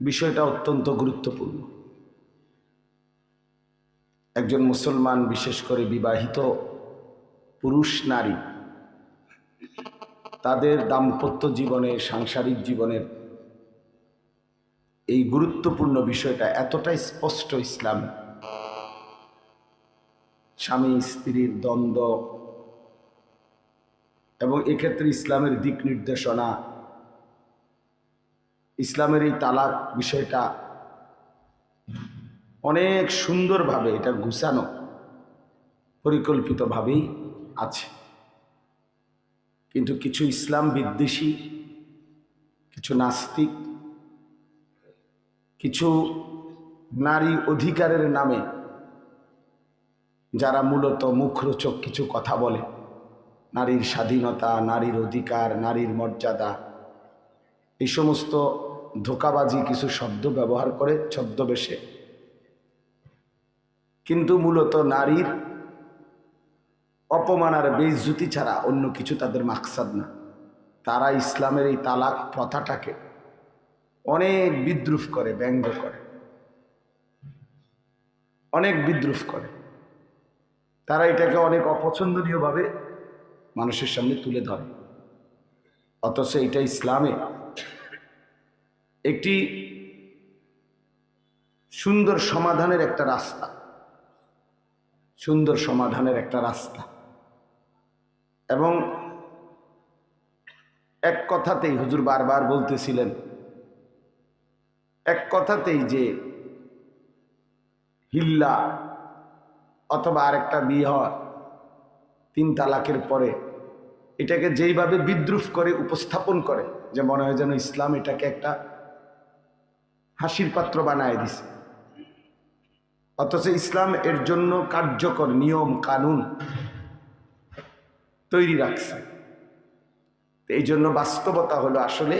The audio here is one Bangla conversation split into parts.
বিষয়টা অত্যন্ত গুরুত্বপূর্ণ। একজন মুসলমান, বিশেষ করে বিবাহিত পুরুষ, নারী, তাদের দাম্পত্য জীবনে, সাংসারিক জীবনের এই গুরুত্বপূর্ণ বিষয়টা এতটাই স্পষ্ট ইসলাম। স্বামী, স্ত্রীর দ্বন্দ্ব এবং এক্ষেত্রে ইসলামের দিক নির্দেশনা ইসলামের এই তালাক বিষয়টা অনেক সুন্দরভাবে এটা গুছানো, পরিকল্পিতভাবেই আছে। কিন্তু কিছু ইসলাম বিদ্বেষী, কিছু নাস্তিক, কিছু নারী অধিকারের নামে যারা মূলত মুখরোচক কিছু কথা বলে, নারীর স্বাধীনতা, নারীর অধিকার, নারীর মর্যাদা, এই সমস্ত ধোকাবাজি কিছু শব্দ ব্যবহার করে ছদ্মবেশে। কিন্তু মূলত নারীর অপমান আর বেইজ্জুতি ছাড়া অন্য কিছু তাদের মাকসাদ না। তারা ইসলামের এই তালাক প্রথাটাকে অনেক বিদ্রুপ করে, ব্যঙ্গ করে। অনেক বিদ্রুপ করে। তারা এটাকে অনেক অপছন্দনীয়ভাবে মানুষের সামনে তুলে ধরে। অথচ এটা ইসলামে একটি সুন্দর সমাধানের একটা রাস্তা। সুন্দর সমাধানের একটা রাস্তা। এবং এক কথাতেই হুজুর বারবার বলতেছিলেন, এক কথাতেই যে হিল্লা অথবা আরেকটা বিয়ে হওয়া তিন তালাকের পরে, এটাকে যেইভাবে বিদ্রুপ করে উপস্থাপন করে, যে মনে হয় যেন ইসলাম এটাকে একটা হাসির পাত্র বানায় দিছে। অথচ ইসলাম এর জন্য কার্যকর নিয়ম, কানুন তৈরি রাখছে। এই জন্য বাস্তবতা হলো আসলে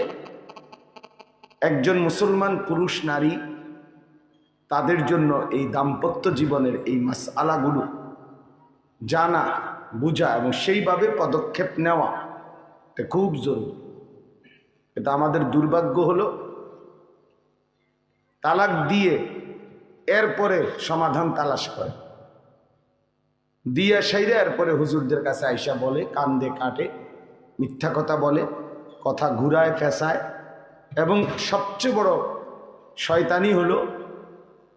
একজন মুসলমান পুরুষ, নারী তাদের জন্য এই দাম্পত্য জীবনের এই মাস আলাগুলো জানা, বোঝা এবং সেইভাবে পদক্ষেপ নেওয়া খুব জরুরি। এটা আমাদের দুর্ভাগ্য হলো তালাক দিয়ে এরপরে সমাধান তালাশ করে। দিয়া সাইরে এরপরে হুজুরদের কাছে আইসা বলে, কান্দে কাটে মিথ্যা কথা বলে, কথা ঘুরায়, ফেসায়। এবং সবচেয়ে বড় শয়তানি হলো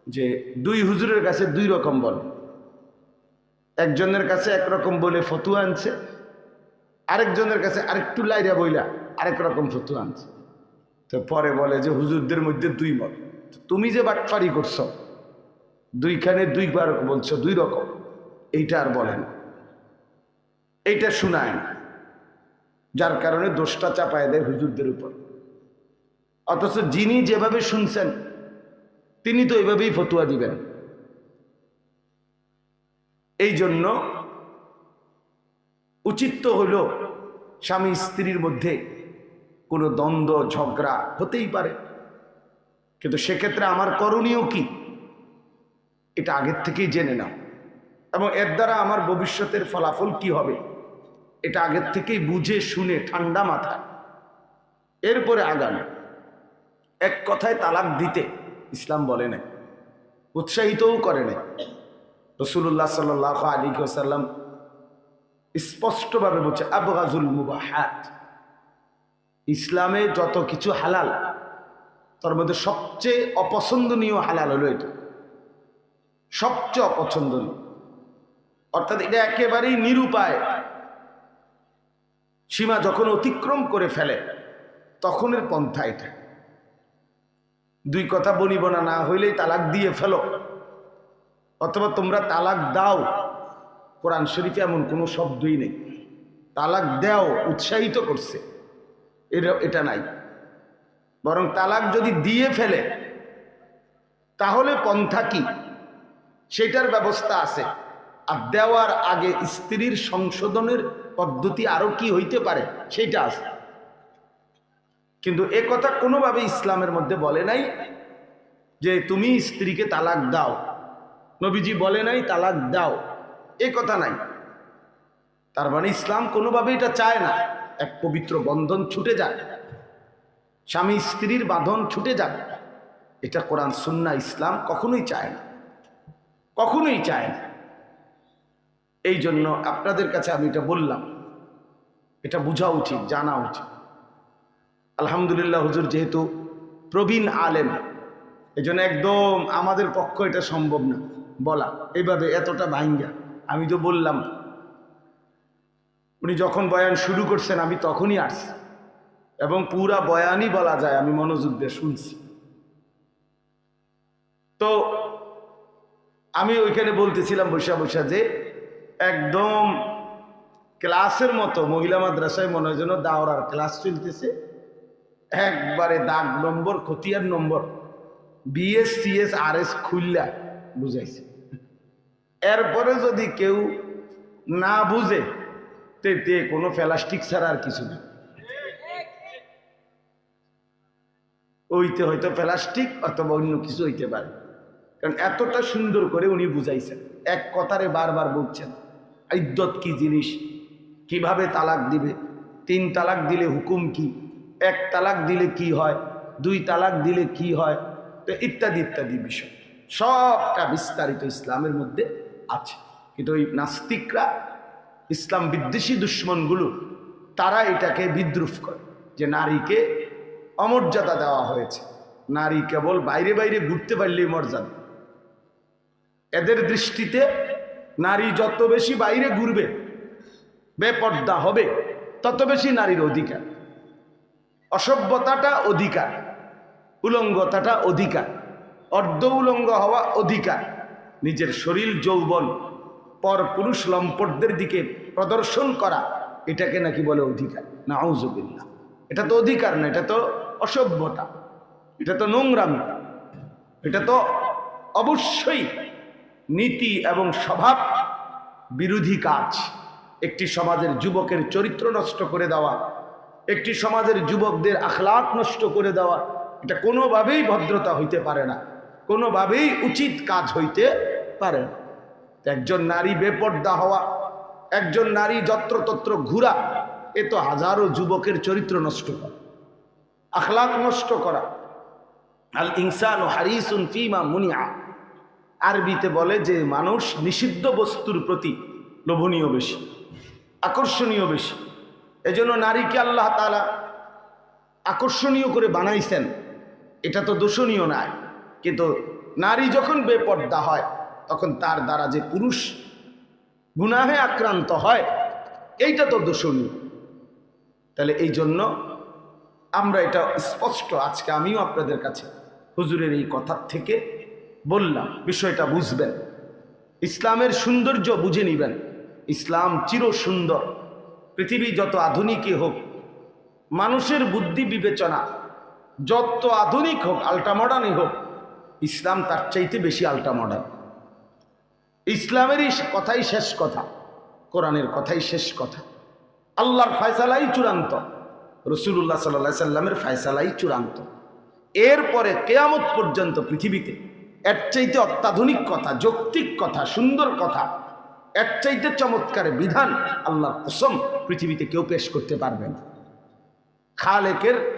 যে দুই হুজুরের কাছে দুই রকম বলে। একজনের কাছে একরকম বলে ফতুয়া আনছে, আরেকজনের কাছে আরেকটু লাইরা বইলা আরেক রকম ফতুয়া আনছে। তো পরে বলে যে হুজুরদের মধ্যে দুই মত। তুমি যে বাটফারি করছ, দুইখানে দুইবার বলছো দুই রকম, এইটা আর বলেন এইটা শুনায় যার কারণে দোষটা চাপায় দেয় হুজুরদের উপর। অথচ যিনি যেভাবে শুনছেন, তিনি তো এভাবেই ফতুয়া দিবেন। এই জন্য উচিত তো হলো স্বামী স্ত্রীর মধ্যে কোনো দ্বন্দ্ব, ঝগড়া হতেই পারে। কিন্তু সেক্ষেত্রে আমার করণীয় কি? এটা আগের থেকেই জেনে নাও। এবং এর দ্বারা আমার ভবিষ্যতের ফলাফল কি হবে? এটা আগের থেকেই বুঝে, শুনে, ঠান্ডা মাথায়। এরপরে আগানো এক কথায় তালাক দিতে ইসলাম বলে নাই। উৎসাহিতও করে নাই। রসুল্লাহ সাল আলী সাল্লাম স্পষ্টভাবে বলছে, আবগাজুল মুবাহাত। ইসলামে যত কিছু হালাল তার মধ্যে সবচেয়ে অপছন্দনীয় হালাল হলো এটা। সবচেয়ে অপছন্দনীয়। অর্থাৎ এটা একেবারেই নিরুপায়। সীমা যখন অতিক্রম করে ফেলে, তখনের পন্থা এটা। দুই কথা বনিব না না হইলেই তালাক দিয়ে ফেলো। অথবা তোমরা তালাক দাও। কোরআন শরীফে এমন কোনো শব্দই নেই। তালাক দেও, উৎসাহিত করছে। এটা এটা নাই। বরং তালাক যদি দিয়ে ফেলে, তাহলে পন্থা কি? সেটার ব্যবস্থা আছে। আর দেওয়ার আগে স্ত্রীর সংশোধনের পদ্ধতি আরও কি হইতে পারে, সেটা আছে। কিন্তু এ কথা কোনোভাবে ইসলামের মধ্যে বলে নাই যে তুমি স্ত্রীকে তালাক দাও। নবীজি বলে নাই, তালাক দাও। এ কথা নাই। তার মানে ইসলাম কোনোভাবে এটা চায় না। এক পবিত্র বন্ধন ছুটে যাক। স্বামী স্ত্রীর বাঁধন ছুটে যাক এটা কোরআন, সুন্না, ইসলাম কখনোই চায় না। কখনোই চায় না। এই জন্য আপনাদের কাছে আমি এটা বললাম। এটা বোঝা উচিত, জানা উচিত। আলহামদুলিল্লাহ হুজুর, যেহেতু প্রবীণ আলেম এই একদম আমাদের পক্ষ এটা সম্ভব না। বলা, এইভাবে এতটা ভাঙ্গা আমি তো বললাম, উনি যখন বয়ান শুরু করছেন, আমি তখনই আসছি। এবং পুরা বয়ানই বলা যায়, আমি মনোযোগ দিয়ে শুনছি। তো আমি ওইখানে বলতেছিলাম বৈশা বৈশা যে একদম ক্লাসের মতো মহিলা মাদ্রাসায় মনে হয় যেন দাওরার ক্লাস চলতেছে। একবারে দাগ নম্বর খতিয়ার number, BS, CS R S খুললা বুঝাইছে। এরপরে যদি কেউ না বুঝে, তে কোনো প্লাস্টিক ছাড়া আর কিছু না ওইতে হয়তো প্লাস্টিক অথবা অন্য কিছু হইতে পারে। কারণ এতটা সুন্দর করে উনি বুঝাইছেন। এক কথারে বারবার বলছেন ইদ্যত কি জিনিস? কীভাবে তালাক দিবে? তিন তালাক দিলে হুকুম কি? এক তালাক দিলে কি হয়? দুই তালাক দিলে কি হয়? তো ইত্যাদি ইত্যাদি বিষয়। সবটা বিস্তারিত ইসলামের মধ্যে আছে। কিন্তু ওই নাস্তিকরা, ইসলাম বিদ্বেষী দুশ্মনগুলো, তারা এটাকে বিদ্রুপ করে যে নারীকে অমর্যাদা দেওয়া হয়েছে। নারী কেবল বাইরে বাইরে ঘুরতে পারলেই মর্যাদা। এদের দৃষ্টিতে নারী যত বেশি বাইরে ঘুরবে, বেপর্দা হবে, তত বেশি নারীর অধিকার। অসভ্যতাটা অধিকার, উলঙ্গতাটা অধিকার, অর্ধ উলঙ্গ হওয়া অধিকার। নিজের শরীর যৌবন পর পুরুষ লম্পটদের দিকে প্রদর্শন করা, এটাকে নাকি বলে অধিকার। না আউজবিল্লা এটা তো অধিকার না, এটা তো অসভ্যতা। এটা তো নোংরামি। এটা তো অবশ্যই নীতি এবং স্বভাব বিরোধী কাজ। একটি সমাজের যুবকের চরিত্র নষ্ট করে দেওয়া, একটি সমাজের যুবকদের আখলাক নষ্ট করে দেওয়া, এটা কোনোভাবেই ভদ্রতা হইতে পারে না, কোনোভাবেই উচিত কাজ হইতে পারে না। একজন নারী বেপর্দা হওয়া, একজন নারী যত্রতত্র ঘুরা, এ তো হাজারো যুবকের চরিত্র নষ্ট করা। আখলাক নষ্ট করা। আল ইনসান ও হারিসুন ফিমা মুনিয়া আরবিতে বলে যে মানুষ নিষিদ্ধ বস্তুর প্রতি লোভনীয় বেশি, আকর্ষণীয় বেশি। এজন্য নারীকে আল্লাহ তালা আকর্ষণীয় করে বানাইছেন। এটা তো দোষণীয় নয়। কিন্তু নারী যখন বেপর্দা হয়, তখন তার দ্বারা যে পুরুষ গুনাহে আক্রান্ত হয়, এইটা তো দোষণীয়। তাহলে এই জন্য আমরা এটা স্পষ্ট আজকে আমিও আপনাদের কাছে হুজুরের এই কথার থেকে বললাম, বিষয়টা বুঝবেন। ইসলামের সৌন্দর্য বুঝে নিবেন। ইসলাম চির সুন্দর। পৃথিবী যত আধুনিকই হোক, মানুষের বুদ্ধি বিবেচনা যত আধুনিক হোক আল্ট্রা মডার্নই হোক, ইসলাম তার চাইতে বেশি আল্ট্রা মডার্ন ইসলামেরই কথাই শেষ কথা, কোরআনের কথাই শেষ কথা। আল্লাহর ফয়সালাই চূড়ান্ত। রসুল্লাহ সাল্লা সাল্লামের ফয়সালাই চূড়ান্ত। এরপরে কেয়ামত পর্যন্ত পৃথিবীতে এর চাইতে অত্যাধুনিক কথা, যৌক্তিক কথা, সুন্দর কথা, এর চাইতে চমৎকার বিধান আল্লাহর কসম পৃথিবীতে কেউ পেশ করতে পারবে না। খালেকের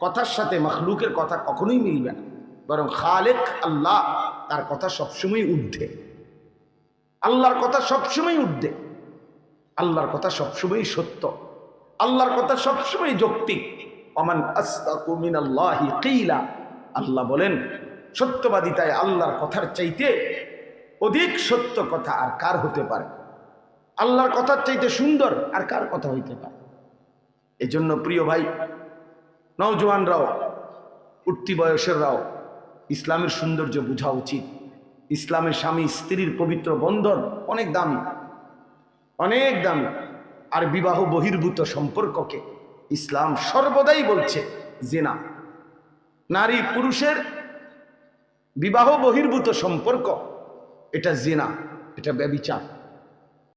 কথার সাথে মখলুকের কথা কখনোই মিলবে না। বরং খালেক আল্লাহ তার কথা সবসময় ঊর্ধ্বে। আল্লাহর কথা সবসময় ঊর্ধ্বে। আল্লাহর কথা সবসময় সত্য। আল্লাহর কথা সবসময় যৌক্তিক। অমান আস্তাকুমিন আল্লাহি কিলা। আল্লাহ বলেন সত্যবাদিতায় আল্লাহর কথার চাইতে অধিক সত্য কথা আর কার হতে পারে? আল্লাহর কথার চাইতে সুন্দর আর কার কথা হইতে পারে? এজন্য প্রিয় ভাই, নওজোয়ানরাও, উঠতি বয়সেররাও ইসলামের সৌন্দর্য বোঝা উচিত। ইসলামের স্বামী স্ত্রীর পবিত্র বন্ধন অনেক দামি। অনেক দামি। আর বিবাহ বহির্ভূত সম্পর্ককে ইসলাম সর্বদাই বলছে জেনা। নারী পুরুষের বিবাহ বহির্ভূত সম্পর্ক, এটা জেনা, এটা ব্যবিচার।